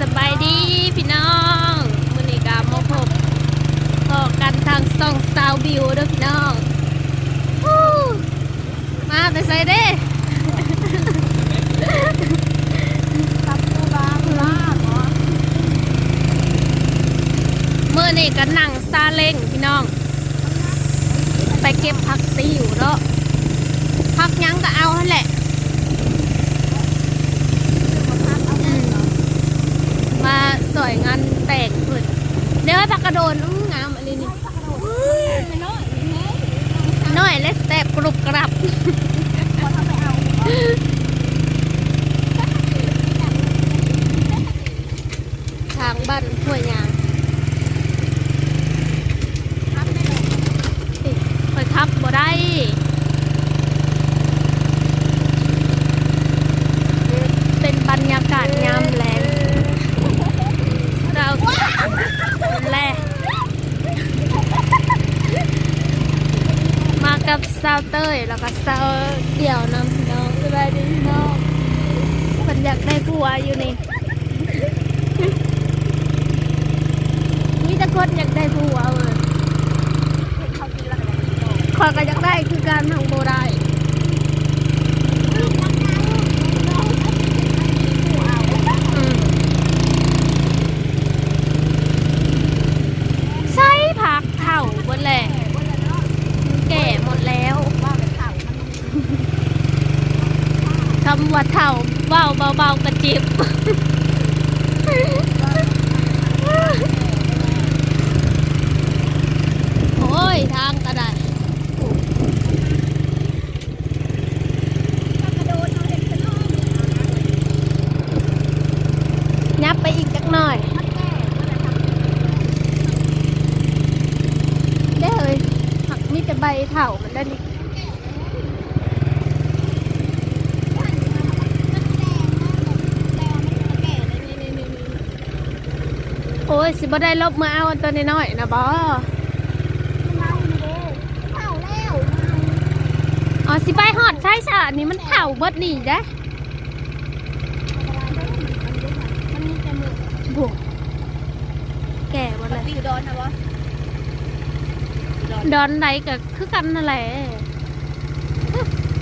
สบายดีพี่น้องมื้อนี้ก็มาพบพอกันทางซ่องสาวบิวเด้อพี่น้องมาแต่ไสเด้ตับปูบาปูลาเหรอมื้อนี้ก็นั่งซาเล้งพี่น้อง ไปเก็บผักติวเนาะผักยังก็เอาหั่นแหละ อืม มาสวยงานแต่งเพิ่นเดี๋ยวให้ผักกระโดนอื้องามอันนี้นี่ไม่น้อยนี่ไงน้อยและแซ่บกรุบกรับพอทำไปเอา ทางบ้านห้วยยาง ทำไม่ได้ นี่ไปขับบ่ได้เป็นบรรยากาศยามแลงเราแล มากับสาวเต้ยแล้วก็สาวเดี่ยวนำพี่น้องสบายดีพี่น้องเพิ่นอยากได้ผัวอยู่นี่มีแต่คนอยากได้ผัวเว้ยเขากินแล้วก็ได้กินโตขอยก็อยากได้คือการทางโบได้อืมใส่ผักเถ่าหมดแหละแก่หมดแล้ว ว่าเป็นข่าวมัน คำว่าเถ่าเบา เบาๆกระจิบ โอ้ย ทางกระได กระโดดเอาเห็ดเป็นอ้อม ยับไปอีกจักหน่อย มันแก่มันจะทำ ได้เลยผักมีแต่ใบเถ่ามันได้นี่โอ้ย สิบ่ได้ลบมาเอาอันตัวน้อยๆนะบออ๋อสิไปหอดใช่ใช่อันนี้มันเถ่าเบิดนี่ได้บวแก่หมดเลยตีดอนนะวะดอนไหนก็คือกันนั่นแหละ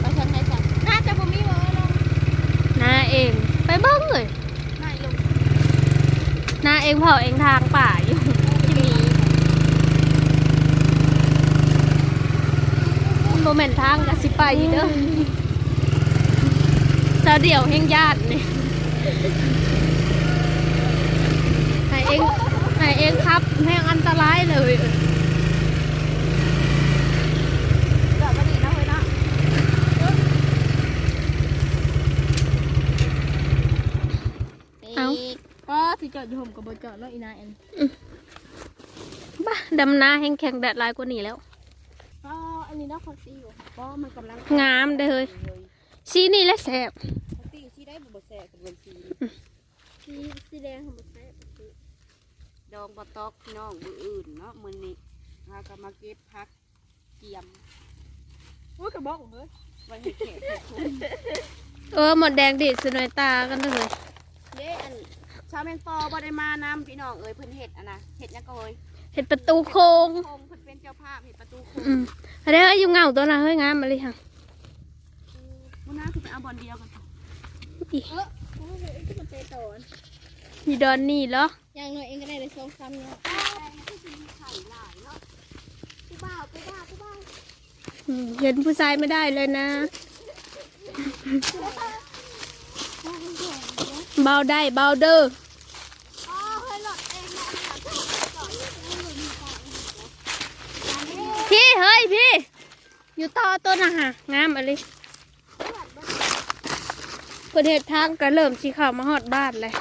ไปทางไหนจ้ะน่าจะบ่มีวะลงนาเองไปเบิ้งเลยน่าลง นาเองเผาเองทางป่าอยู่ที่นี่โมเมนทางกับสิไปเด้อสาวเดี่ยวแห่งญาตินี่ให้เองให้เองครับแห่งอันตรายเลย เกิดมาดีนะเว้ยนะก็ ที่จอดอยู่ผมกับบจอดแล้วอีนาเอ็นบ้าดำนาแห่งแข็งแดดลายกว่านี้แล้วก็อันนี้นะคอนซีอยู่ก็มันกำลังงามเด้เฮ้ยสีนี่แหละแสบคอนซีซีได้บ่แซ่เป็นวันซีซีซีแดงของบ่แซ่ดองบ่ตอกน้องมืออื่นเนาะมือนี้หาก็มาเก็บพักเกียมอุ้ยกระบอกเฮ้ยไว้ให้แขกให้คุณเออหมดแดงดีดสนวยตากันเด้อเย้อัน ชาวแมงปอบ่ได้มานำพี่น้องเอ้ยเพิ่นเฮ็ดอะนะเฮ็ดหยังก็เอ้ยเห็ดประตูโค้งคงเพิ่นเป็นเจ้าภาพเฮ็ดประตูโคงอืมอะไรเฮ้ยอยู่เงาตัวน่ะเฮ้ยงามมาเลยค่ะมื้อหน้าคือไปเอาบอลเดียวกันอีเออโอ้ยคือมันเตะต่อมีดอนนี่เหรออย่างน้อยเองก็ได้เลย2 3เนาะไข่หลายเนาะผู้บ่าวผู้บ่าวผู้บ่าวอืมเห็นผู้ชายไม่ได้เลยนะ เบาได้เบาเด้อพี่เฮ้ยพี่ อยู่ต่อต้นนะฮะงามอะไรประเทศทางก็เริ่มสีขาวมาหอดบ้านเลย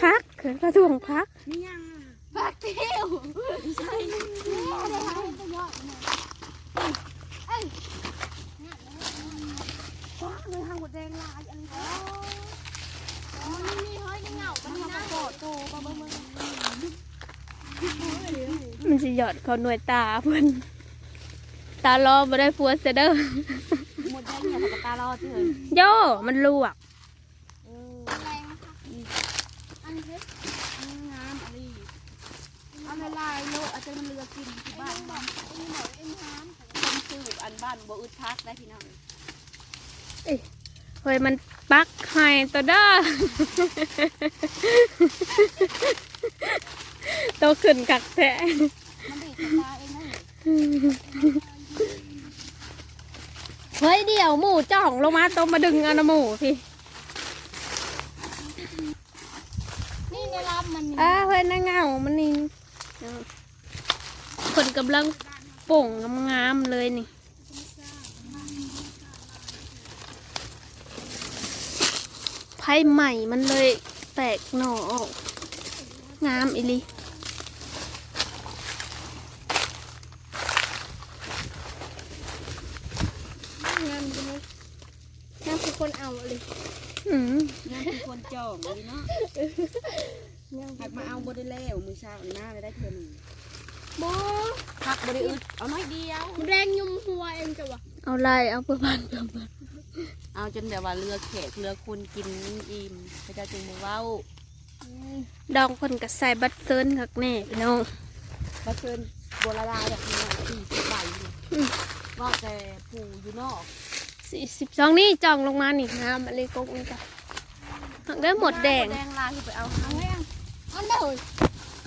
พักเขินกระทวงพักพักเที่ยวใช่นี่อะไรคะก็ยอดนะเอ้ยว้าเลยทา งหัวแดงลายอันนี้อ๋อนี่นี่เฮ้ยนี่เหงามันนี่นะโกโตปะเบิ่งมันจะหยอดเขาหน่วยตาเพิ่นตาล้อมาได้ฟัวเสยเด้อหมดได้เนี่ยผักกาดตาลอดที่เฮ้ยโยมันลวกเออแรงนะคะอันนี้คืออันนี้งามอะไรเอาละลายโลอาจจะมันเรือกินที่บ้าบ้านนบอกอันนี้บอกเอ็มน้ำคนสูบอันบ้านบ่อึดพักได้พี่น้องเเฮ้ยมันปักให้ตัวเด้อโตขึ้นกักแท้เองนะเฮ้ยเดี๋ยวหมูจ่องลงมาตรงมาดึงอันหมูพี่นี่ในลำมันอ่าเฮ้ยนางเงา มันนี่คนกำลังโป่งงามๆเลยนี่ ไพ่ใหม่มันเลยแตกหน่อออกงามอีหลิงานเป็นงานคือคนเอาเลยอืมงานคือคนจองเลยเนาะหักมาเอาบ่ได้แล้วมือเช้านี่นะไปได้เทื่อหนึงโบพักบ่ได้อึดเอาน้อยเดียวมันแรงยุ่มหัวเองจ้ะวะเอาลายเอาประมาณประมาณ เอาจนแบบว่าเรือแขกเรือคนกินอิ่มพระเจ้าจึงบอกเว้าดองคนกับใส่บัตรเซิร์นคักแน่พี่น้องมาเชิญบัวละลายแบบนี้สี่สิบใบเลยอืมว่าแต่ผู้อยู่นอกสี่สิบสองนี่จองลงมานี่งามอะไรกกนี่จ้ะหักได้หมดแดงแดงลายคือไปเอาเอาไว้อะอันเดียว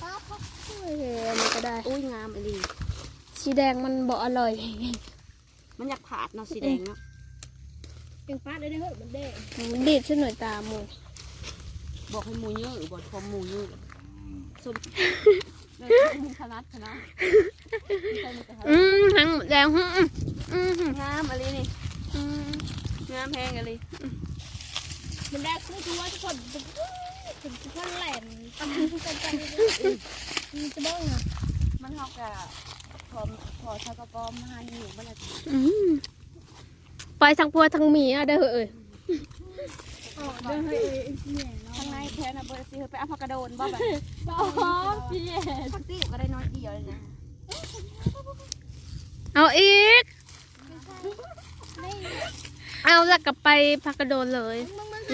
ป้าพักเฮ้ยอันนี้ก็ได้อุ้ยงามอันนี้สีแดงมันบ่อร่อย มันอยากผาดเนาะสีแดงเนาะ ยังป้าได้ได้เหอะมันได้มันดีดขึ้นหน่อยตาหมูบอกให้หมูเยอะบอกพอหมูเยอะส้มเลยมึงขนาดขนาดใส่มือกันอืมหังแดงอืมอืมอืมงามอะไรนี่อืมงามแพงอะไรมันได้คือทัวทุกคนทุกคนแหลมทำทุกคนจังเลยมันจะบ้องอะมันเท่ากับพอพอเท่ากับปอมมาหิวมันละอืม ไปทางพัวทางหมีอะเด้อเอ้ยอ๋อเดี๋ยวให้เนี่ยเนาะข้างในแท้นะเบอร์ซีไปเอาผักกระโดนบ่แบบอ๋อพี่เอ๋ผักติ้วก็ได้น้อยเดียวเลยนะเอาอีกไม่เอาแล้วกลับไปพักกระโดนเลย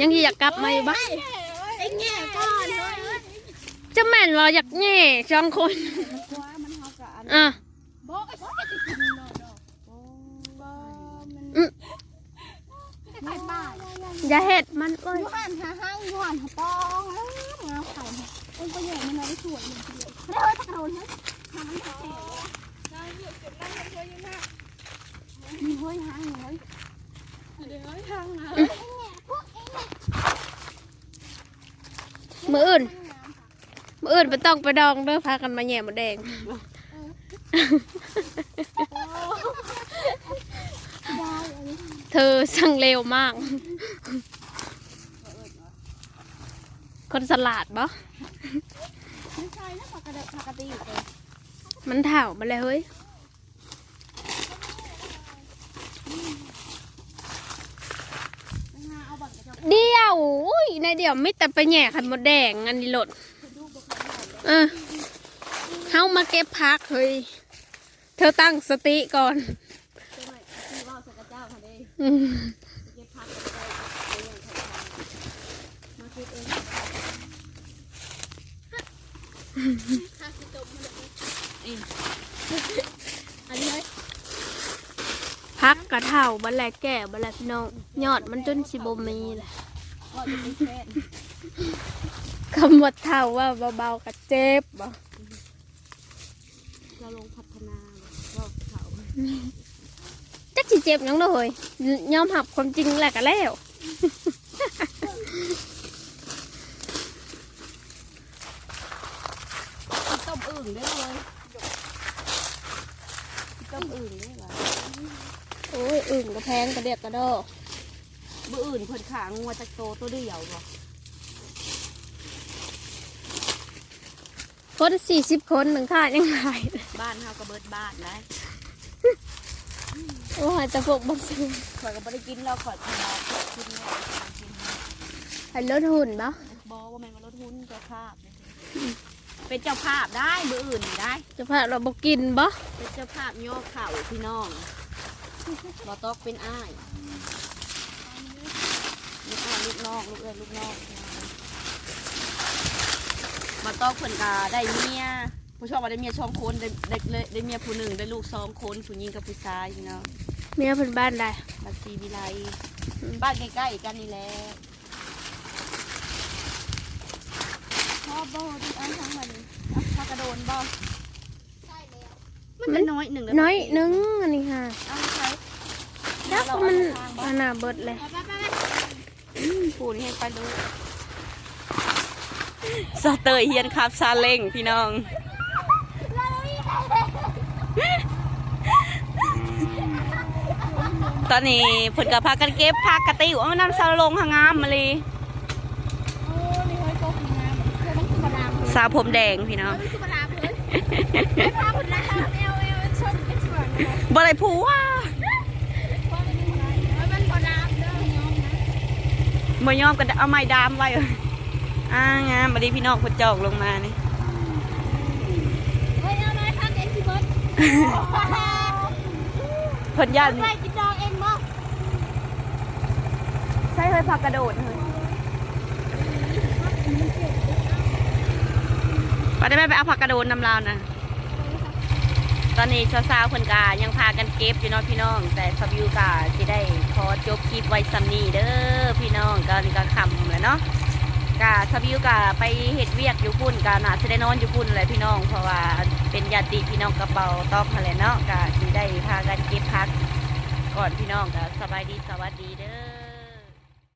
ยังอยากกลับมาอยู่บ้านไอ้แง่ก่อนเลยจะแม่นรออยากแง่สองคนกว่ามันเท่ากับอันอะ ไข่บ้าอย่าเห็ดมันเอ้ยยูหันหาห้างยูหันหาปองงามไข่มันประโยชน์มันน้อยสวยมันเดียวไม่ได้ตะกระโดนเฮ้ยทำมันแข็งมีเฮ้ยห้างเฮ้ยเดี๋ยวห้างนะมืออื่นมืออื่นไปต้องไปดองเด้อพากันมาแย่มดแดง เธอสั่งเร็วมาก คนสลัดบ่ไม่ใช่นะปกติปกติอยู่เลยมันเถ่ามาเลยเฮ้ยเดี๋ยวอุ้ยในเดี๋ยวไม่แต่ไปแหย่ขันหมดแดงอันนี้หลดเออเข้ามาเก็บพักเฮ้ย เธอตั้งสติก่อน พักกระเท่าบันแลแก่บันแลพี่น้องยอดมันจนสิบมีแหละว่าจะเป็นแฟนคำว่าเท่าว่าเบาๆกับเจ็บบ่เราลงพัฒนาว่าเขา เจ็บหยังเด้อเฮ้ยยอมหับความจริงแหละก็แล้วต้มอึ่งได้เลยต้มอึ่งได้เหรอโอ้ยอึ่งก็แพงกระเดียกกระดอมื่ออื่นเพิ่นขางัวจักโตตัวเดียวบ่คนสี่สิบคนหนึ่งค่ายังไงบ้านเฮาก็เบิดบ้านนะ โอ้ยแต่พวกบักซื้อข่อยก็บ่ได้กินแล้วข่อยทำมากินแล้วกินให้ลดหุ่นบ่บ่ว่าแม่นว่ารถหุ้นเจ้าภาพเป็นเจ้าภาพได้มื้ออื่นนี่ได้จะพาเราบอกกินบ่เป็นเจ้าภาพย่อเข่าพี่น้องบอตอกเป็นอ้ายลูกอ้ายลูกนอกลูกเอ้ยลูกนอกบอตอกเพิ่นกาได้เมีย ผู้ชอบว่าได้เมียสองคนได้ได้เลยได้เมียผู้หนึ่งได้ลูกสองคนผู้หญิงกับผู้ชายพี่น้องเมียเพิ่นบ้านได้บัดซีวิไลบ้านใกล้ๆกันนี่แหละชอบบ่ที่อันทั้งมันอะพากระโดนบ่ใช่แล้วมันน้อยหนึ่งน้อยหนึงอันนี้ค่ะเอาใช้ดักเรามันเอาทางบ่อันน่ะเบิดเลยไปไปไปอืมปูนให้ไปดูสเตอร์เฮียนครับซาเล้งพี่น้อง ตอนนี้เพิ่นก็พากันเก็บผักกระติวเอาน้ำซาลงหางามมาเลยโอ้นี่เฮ้ยโกงงามเพื่อนมันคือมาดามเลยสาวผมแดงพี่น้องมันคือมาดามเลยไม่พาคนละเอลเอลชนเป็นส่วนเลยบ่ได้ผัวว่ามันเป็นอะไรแล้วมันมาดามเด้อยอมนะบ่ยอมกันเอาไม้ดามไว้อ่างามบัดนี้พี่น้องเพิ่นจอกลงมานี่เฮ้ยเอาน้อยทำเองสิเบิร์ด เพิ่นย่านไปกินดองเองบ่ใช่เฮ้ยผักกระโดดเฮ้ยไปได้ไหมไปเอาผักกระโดดนำลาวนะตอนนี้สาวๆเพิ่นกายังพากันเก็บอยู่เนาะพี่น้อง แต่สบิวกาสิได้ขอจบคลิปไว้ซ้ำนี้เด้อพี่น้องก็นี่ก็คำแล้วเนาะ กาสบิวกะไปเห็ดเวียกอยู่พุ่นกาน่าสิได้นอนอยู่พุ่นเลยพี่น้อง เพราะว่าเป็นญาติพี่น้องกระเป๋าตอกมาแหละเนาะกาสิได้พากันเก็บพัก ก่อนพี่น้องก็สบายดีสวัสดีเด้อ